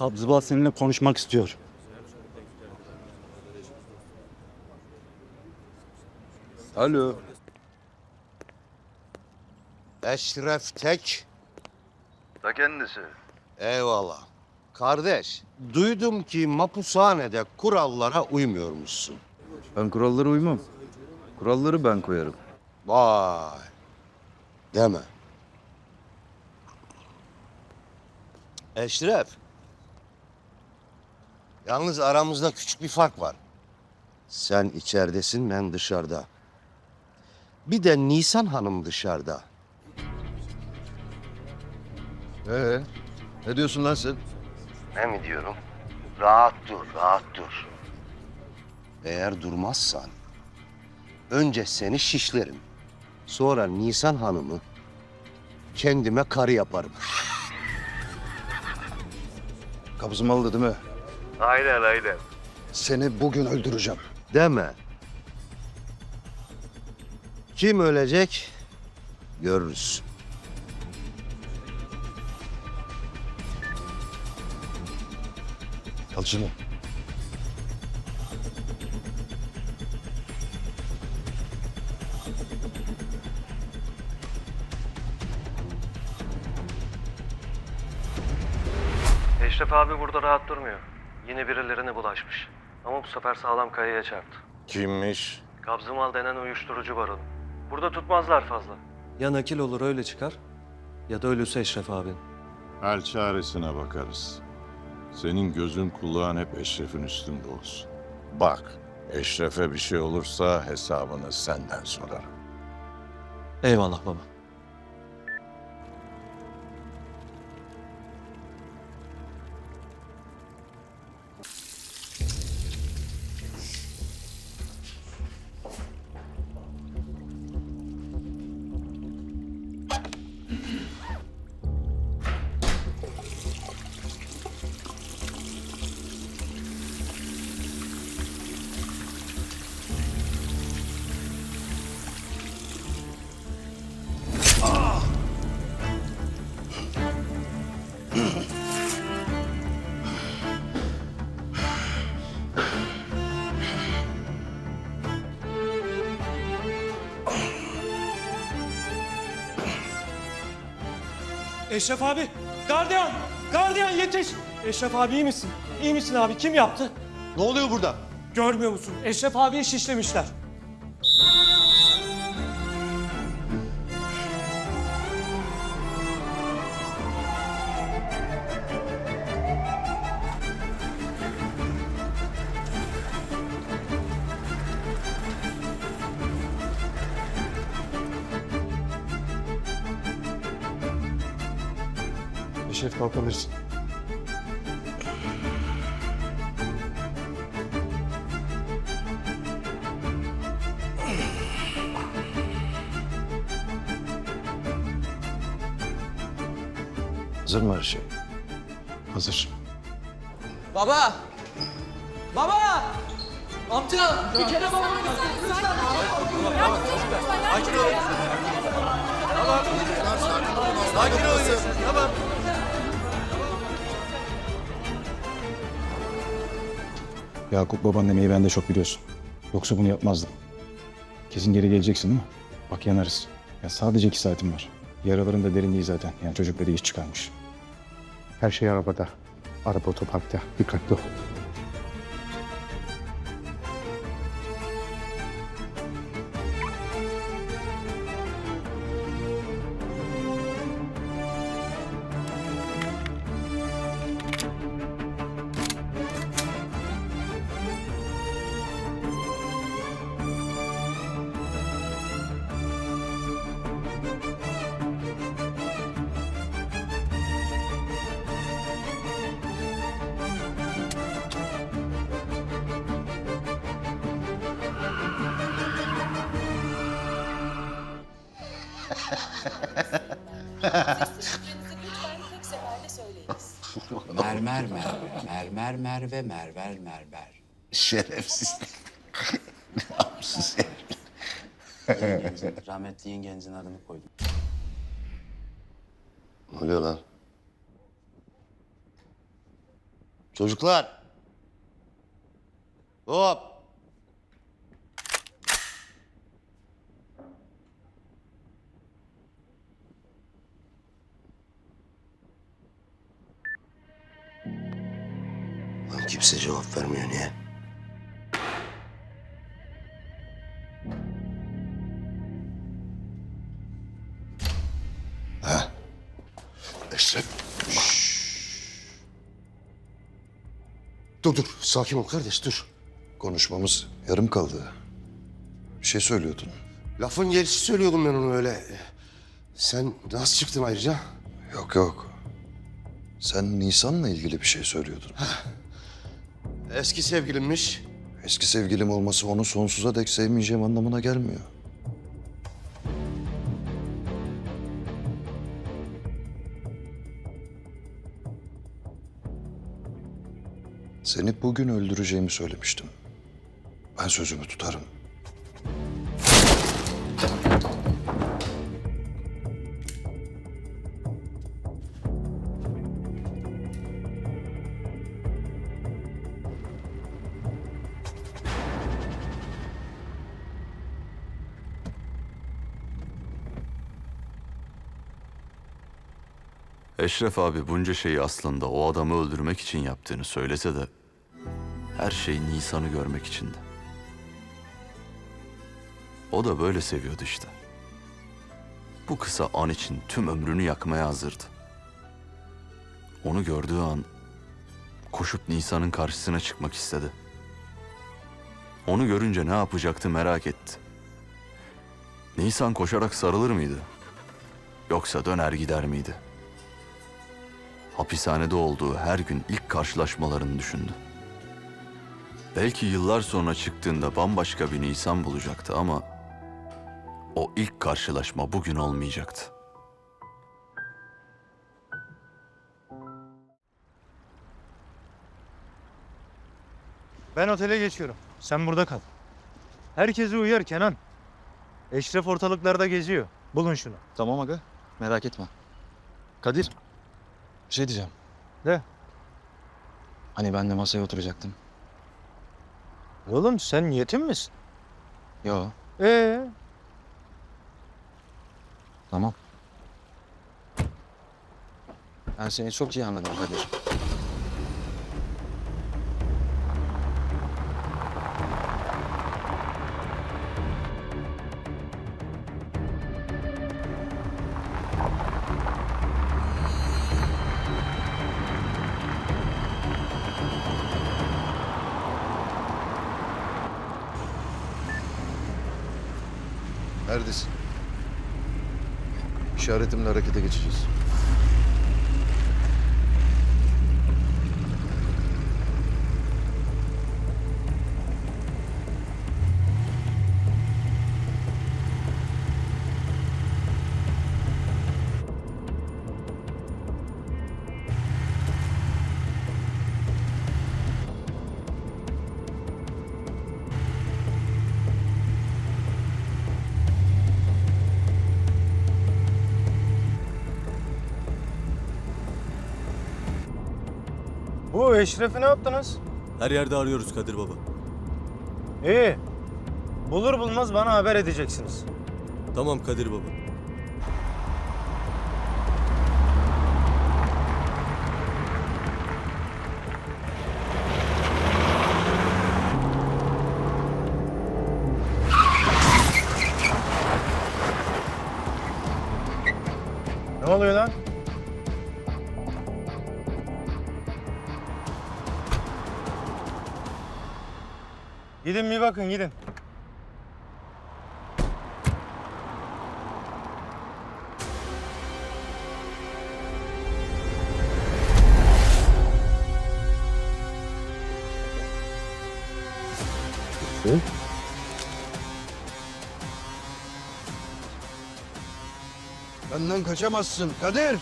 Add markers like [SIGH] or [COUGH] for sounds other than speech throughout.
Kabzıbal seninle konuşmak istiyor. Alo. Eşref Tek. Ta kendisi. Eyvallah. Kardeş, duydum ki mapushanede kurallara uymuyormuşsun. Ben kurallara uymam. Kuralları ben koyarım. Vay. Deme. Eşref. Yalnız aramızda küçük bir fark var. Sen içeridesin, ben dışarıda. Bir de Nisan Hanım dışarıda. Ee, ne diyorsun lan sen? Ne mi diyorum? Rahat dur, rahat dur. Eğer durmazsan önce seni şişlerim. Sonra Nisan Hanım'ı kendime karı yaparım. Kabzımalı değil mi? Aynen aynen. Seni bugün öldüreceğim. Deme. Kim ölecek görürüz. Yalçın'ı. Eşref abi burada rahat durmuyor. Yine birilerine bulaşmış. Ama bu sefer sağlam kayaya çarptı. Kimmiş? Kabzımal denen uyuşturucu baronu. Burada tutmazlar fazla. Ya nakil olur öyle çıkar ya da ölürse Eşref abi. Hal çaresine bakarız. Senin gözün kulağın hep Eşref'in üstünde olsun. Bak, Eşref'e bir şey olursa hesabını senden sorarım. Eyvallah baba. Eşref abi, gardiyan, gardiyan yetiş. Eşref abi iyi misin? İyi misin abi? Kim yaptı? Ne oluyor burada? Görmüyor musun? Eşref abiyi şişlemişler. Kalkabilirsin. Hazır mı her şey? Hazır. Baba! Baba! Amca! Bir kere babamı Yakup baban demeyi ben de çok biliyorsun. Yoksa bunu yapmazdım. Kesin geri geleceksin değil mi? Bak yanarız. Ya sadece iki saatim var. Yaraların da derin değil zaten. Yani çocukları iş çıkarmış. Her şey arabada. Araba otoparkta. Dikkatli ol. Lütfen tek seferde söyleyiniz. Mermer merve, mermer merve, merver merver. Şerefsiz. ne yapsın? Yengenizin, rahmetli yengenizin adını koydum. Ne oluyor lan? Çocuklar. Hop. Kimse cevap vermiyor niye? Ha? Eşref. Dur dur sakin ol kardeş dur. Konuşmamız yarım kaldı. Bir şey söylüyordun. Lafın gelişi söylüyordum ben onu öyle. Sen nasıl çıktın ayrıca? Yok yok. Sen Nisan'la ilgili bir şey söylüyordun. Eski sevgilimmiş. Eski sevgilim olması onu sonsuza dek sevmeyeceğim anlamına gelmiyor. Seni bugün öldüreceğimi söylemiştim. Ben sözümü tutarım. Eşref abi bunca şeyi aslında o adamı öldürmek için yaptığını söylese de her şey Nisan'ı görmek içindi. O da böyle seviyordu işte. Bu kısa an için tüm ömrünü yakmaya hazırdı. Onu gördüğü an koşup Nisan'ın karşısına çıkmak istedi. Onu görünce ne yapacaktı merak etti. Nisan koşarak sarılır mıydı? Yoksa döner gider miydi? Hapishanede olduğu her gün ilk karşılaşmalarını düşündü. Belki yıllar sonra çıktığında bambaşka bir Nisan bulacaktı ama o ilk karşılaşma bugün olmayacaktı. Ben otele geçiyorum. Sen burada kal. Herkesi uyar Kenan. Eşref ortalıklarda geziyor. Bulun şunu. Tamam aga. Merak etme. Kadir. Bir şey diyeceğim. De. Hani ben de masaya oturacaktım. Oğlum sen yetim misin? Yo. Ee, Tamam. Ben seni çok iyi anladım Kadir. Neredesin? İşaretimle harekete geçeceğiz. Eşref'i ne yaptınız? Her yerde arıyoruz Kadir Baba. İyi. Bulur bulmaz bana haber edeceksiniz. Tamam Kadir Baba. Ne oluyor lan? Gidin bir bakın gidin. Benden kaçamazsın Kadir.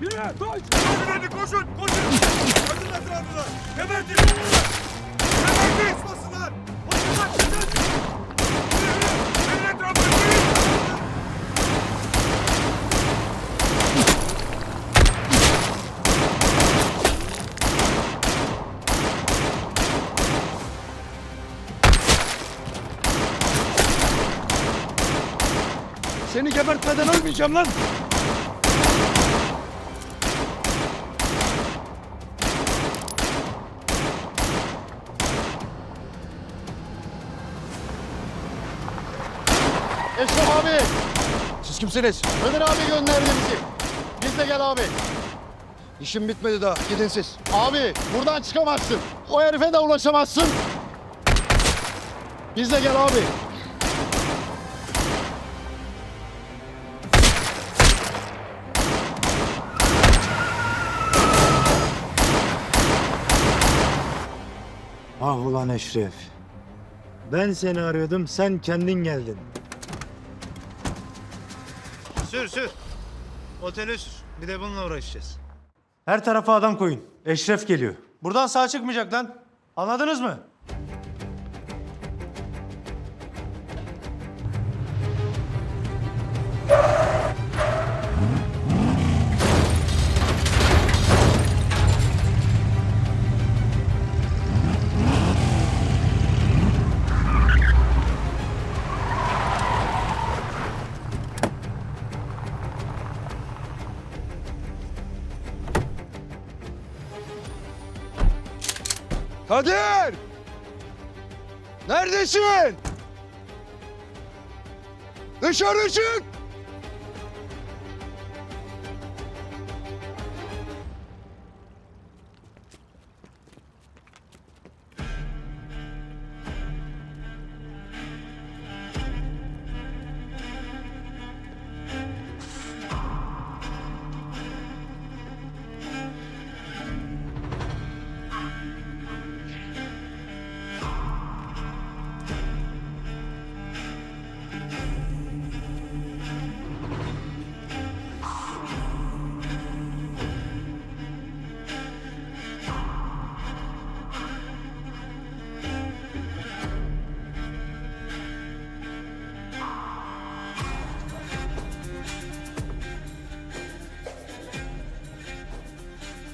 Yürü koş. Koşun hadi koşun koşun. Koşun etrafına. Gebertin. Gebertin. Basmasınlar. Koşun lan şiddet. Yürü yürü. Yürü etrafına yürü. Seni gebertmeden ölmeyeceğim lan. Siz kimsiniz? Ömer abi gönderdi bizi. Biz de gel abi. İşim bitmedi daha. Gidin siz. Abi buradan çıkamazsın. O herife de ulaşamazsın. Biz de gel abi. Ah ulan Eşref. Ben seni arıyordum, sen kendin geldin. Sür sür. Otele sür. Bir de bununla uğraşacağız. Her tarafa adam koyun. Eşref geliyor. Buradan sağ çıkmayacak lan. Anladınız mı? Kadir! Neredesin? Dışarı çık!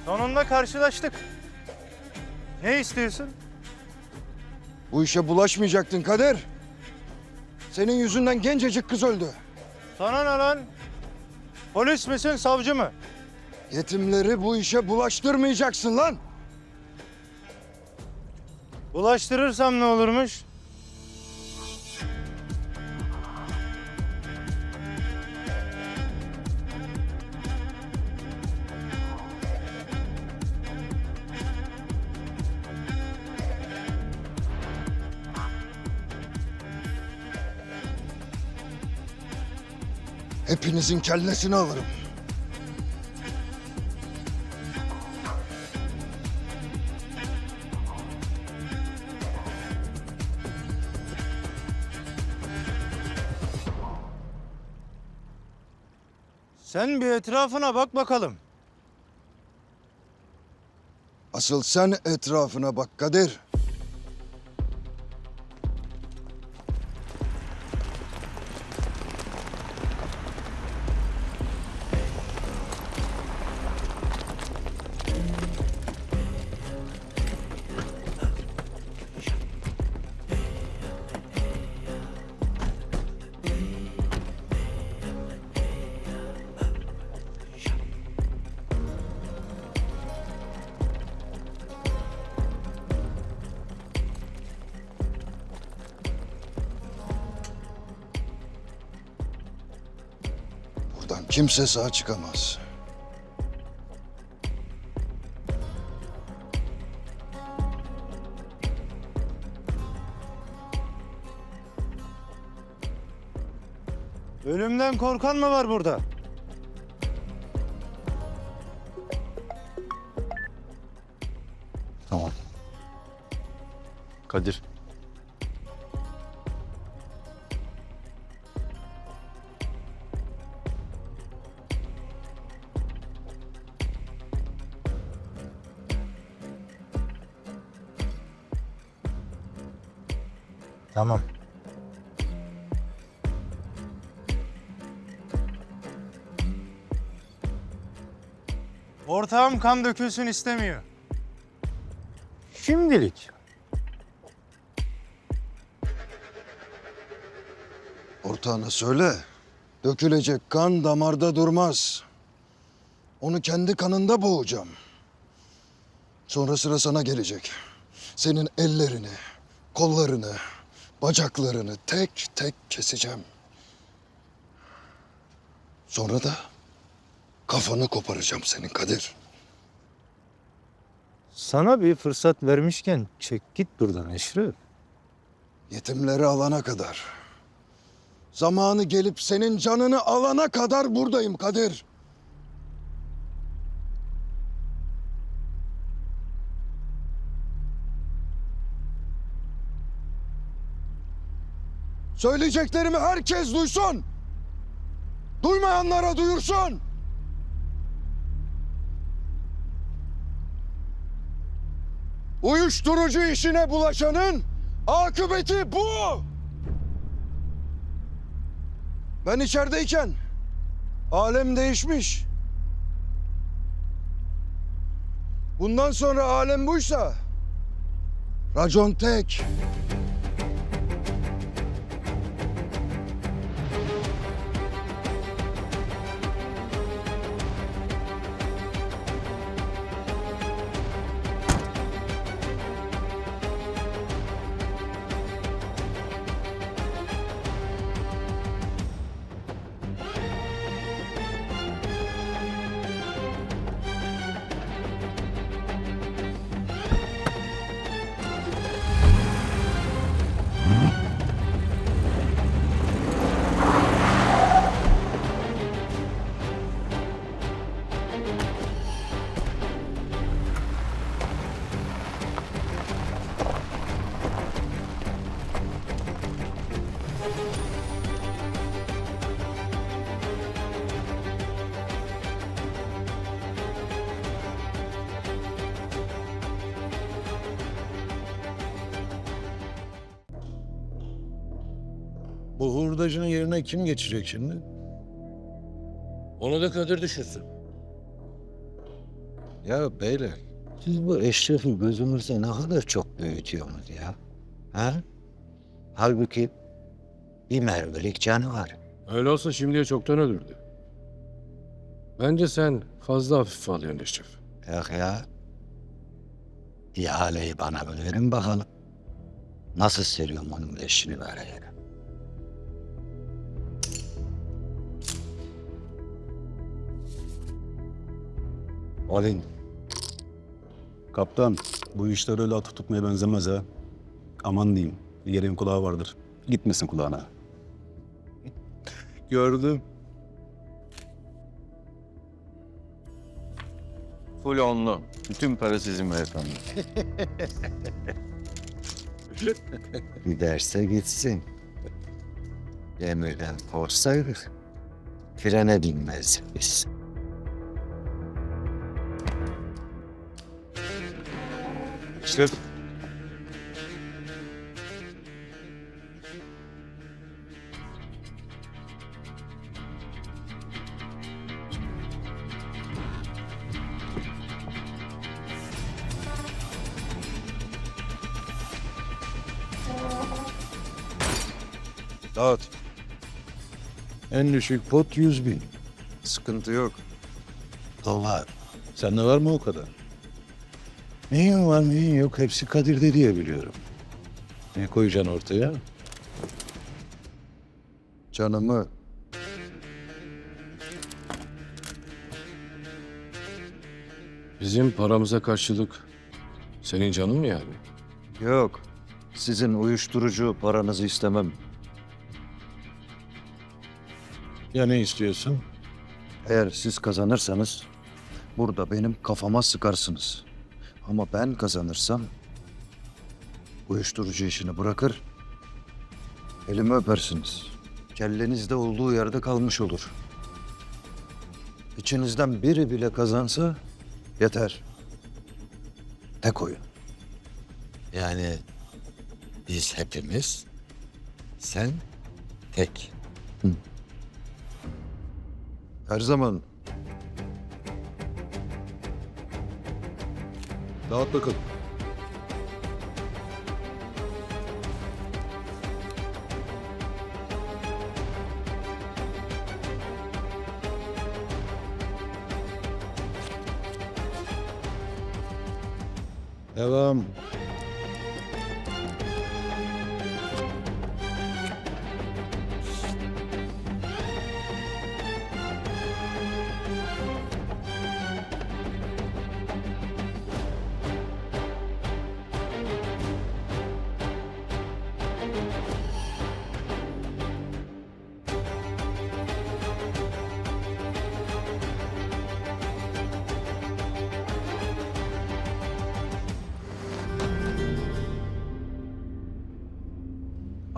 Sonunda karşılaştık. Ne istiyorsun? Bu işe bulaşmayacaktın Kadir. Senin yüzünden gencecik kız öldü. Sana ne lan? Polis misin, savcı mı? Yetimleri bu işe bulaştırmayacaksın lan. Bulaştırırsam ne olurmuş? Hepinizin kellesini alırım. Sen bir etrafına bak bakalım. Asıl sen etrafına bak Kadir. Kimse sağ çıkamaz. Ölümden korkan mı var burada? Tamam. Kadir. Tamam. Ortağım kan dökülsün istemiyor. Şimdilik. Ortağına söyle. Dökülecek kan damarda durmaz. Onu kendi kanında boğacağım. Sonra sıra sana gelecek. Senin ellerini, kollarını, bacaklarını tek tek keseceğim. Sonra da kafanı koparacağım senin Kadir. Sana bir fırsat vermişken çek git buradan Eşref. Yetimleri alana kadar. Zamanı gelip senin canını alana kadar buradayım Kadir. Söyleyeceklerimi herkes duysun. Duymayanlara duyursun. Uyuşturucu işine bulaşanın akıbeti bu. Ben içerideyken alem değişmiş. Bundan sonra alem buysa racon tek. Hurdacının yerine kim geçecek şimdi? Onu da Kadir düşünsün. Ya beyler, siz bu Eşref'i gözümüzde ne kadar çok büyütüyorsunuz ya. Ha? Halbuki bir mervelik canı var. Öyle olsa şimdiye çoktan ölürdü. Bence sen fazla hafife alıyorsun Eşref. Yok ya. İhaleyi bana verin bakalım. Nasıl seriyorum onun eşini böyle yere? Alin. Kaptan, bu işler öyle atı tutmaya benzemez ha. Aman diyeyim, yerin kulağı vardır. Gitmesin kulağına. Gördüm. Full onlu. Bütün para sizin beyefendi. [LAUGHS] Giderse gitsin. Demirden korksaydık frene binmezdik biz. Eşref. Dağıt. En düşük pot 100 bin. Sıkıntı yok. Dolar. Sende var mı o kadar? Neyin var neyin yok hepsi Kadir'de diye biliyorum. Ne koyacaksın ortaya? Canımı Bizim paramıza karşılık senin canın mı yani? Yok. Sizin uyuşturucu paranızı istemem. Ya ne istiyorsun? Eğer siz kazanırsanız burada benim kafama sıkarsınız. Ama ben kazanırsam uyuşturucu işini bırakır, elimi öpersiniz. Kelleniz de olduğu yerde kalmış olur. İçinizden biri bile kazansa yeter. Tek oyun. Yani biz hepimiz, sen tek. Her zaman Dağıt bakalım. Devam.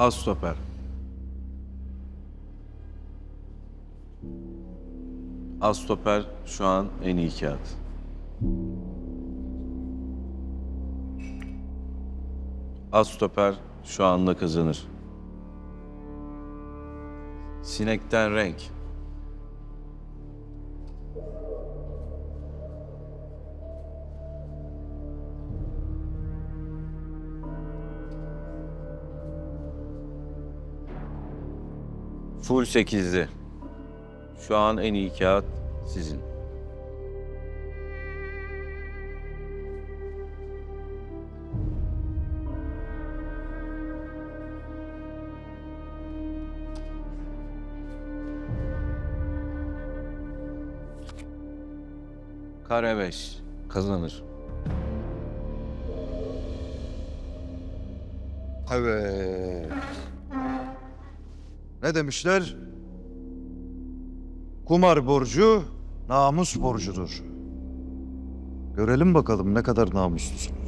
Az stoper. Az stoper şu an en iyi kağıt. Az stoper şu anda kazanır. Sinekten renk. Full 8'li. Şu an en iyi kağıt sizin. Kare 5 kazanır. Evet. Ne demişler? Kumar borcu namus borcudur. Görelim bakalım ne kadar namuslusunuz.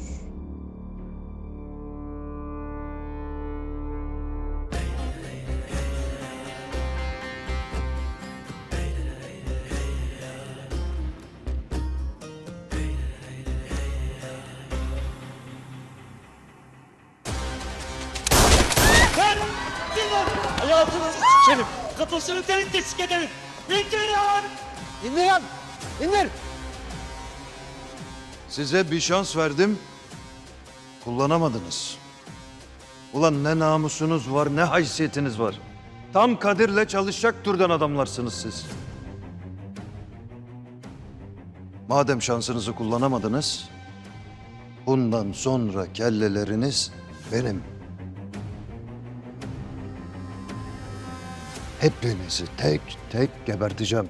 Hayatınızı sikerim. Kafasını delik deşik ederim. İndirin lan! İndir lan! İndir! Size bir şans verdim. Kullanamadınız. Ulan ne namusunuz var ne haysiyetiniz var. Tam Kadir'le çalışacak türden adamlarsınız siz. Madem şansınızı kullanamadınız, bundan sonra kelleleriniz benim. Hepinizi tek tek geberteceğim.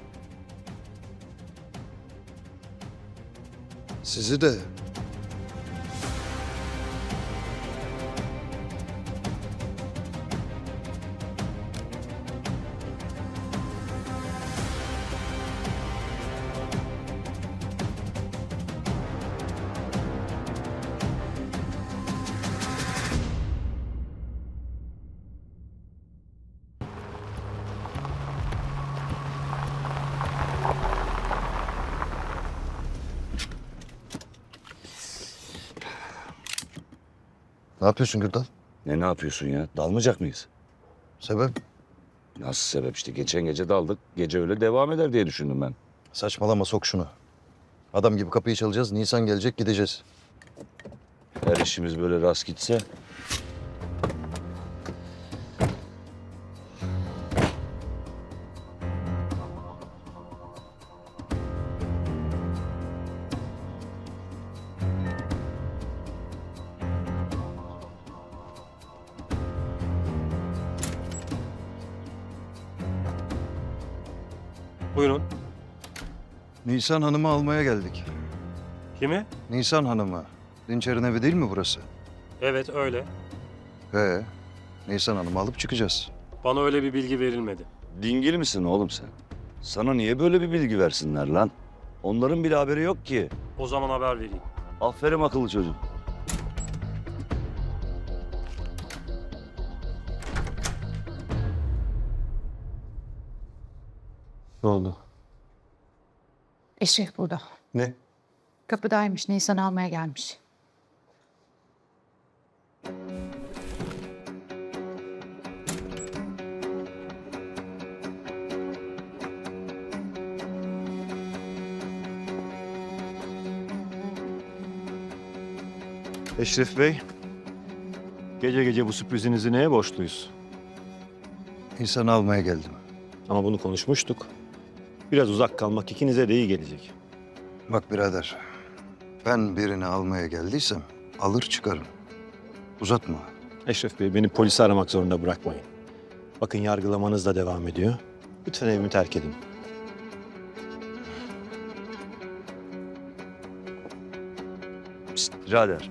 Sizi de Ne yapıyorsun Gürdal? Ne ne yapıyorsun ya? Dalmayacak mıyız? Sebep? Nasıl sebep işte? Geçen gece daldık. Gece öyle devam eder diye düşündüm ben. Saçmalama sok şunu. Adam gibi kapıyı çalacağız. Nisan gelecek gideceğiz. Her işimiz böyle rast gitse. Buyurun. Nisan Hanım'ı almaya geldik. Kimi? Nisan Hanım'ı. Dinçer'in evi değil mi burası? Evet öyle. He. Nisan Hanım'ı alıp çıkacağız. Bana öyle bir bilgi verilmedi. Dingil misin oğlum sen? Sana niye böyle bir bilgi versinler lan? Onların bile haberi yok ki. O zaman haber vereyim. Aferin akıllı çocuk. Oldu? Eşref burada. Ne? Kapıdaymış. Nisan almaya gelmiş. Eşref Bey, gece gece bu sürprizinizi neye borçluyuz? Nisan'ı almaya geldim. Ama bunu konuşmuştuk. Biraz uzak kalmak ikinize de iyi gelecek. Bak birader. Ben birini almaya geldiysem alır çıkarım. Uzatma. Eşref Bey beni polisi aramak zorunda bırakmayın. Bakın yargılamanız da devam ediyor. Lütfen evimi terk edin. Pişt, birader.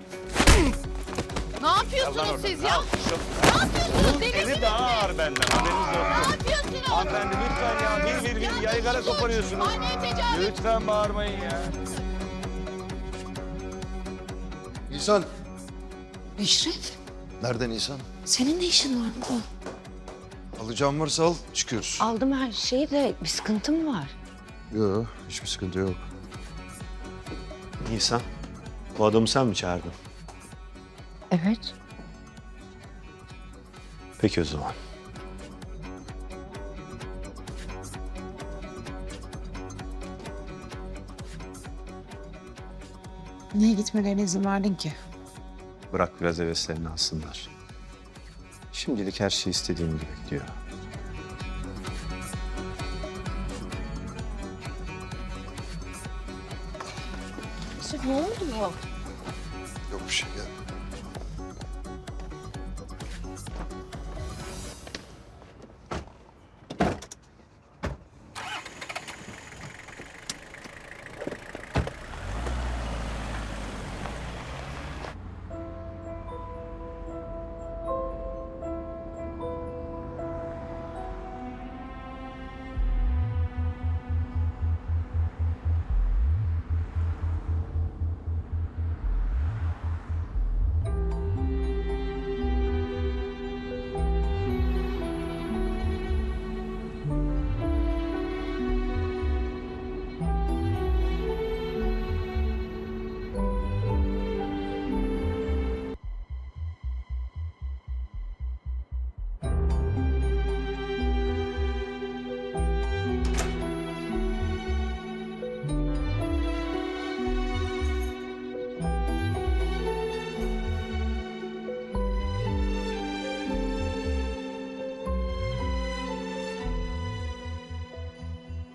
Yapıyorsunuz siz ya? Ne yapıyorsunuz? Deli daha ağır benden. Haberiniz Ne olsun. yapıyorsunuz? Hanımefendi lütfen ya. Bir bir bir yaygara koparıyorsunuz. Anne tecavüz. Lütfen bağırmayın ya. Nisan. Eşref, Nerede Nisan? senin ne işin var burada? Alacağım varsa al çıkıyoruz. Aldım her şeyi de bir sıkıntım var. Yok hiçbir sıkıntı yok. Nisan, bu adamı sen mi çağırdın? Evet. Peki o zaman. Niye gitmelerine izin verdin ki? Bırak biraz heveslerini alsınlar. Şimdilik her şey istediğim gibi gidiyor. Ne oldu? Yok bir şey ya.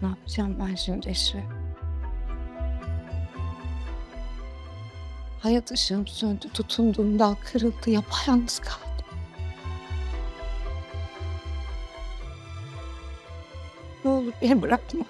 Ne yapacağım ben şimdi Eşref? Hayat ışığım söndü, tutunduğum dal kırıldı, yapayalnız kaldım. Ne olur beni bırakma.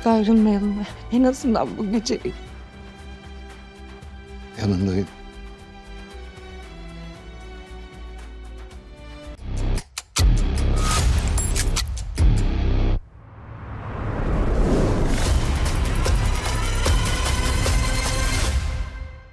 Artık ayrılmayalım. En azından bu gece Yanındayım.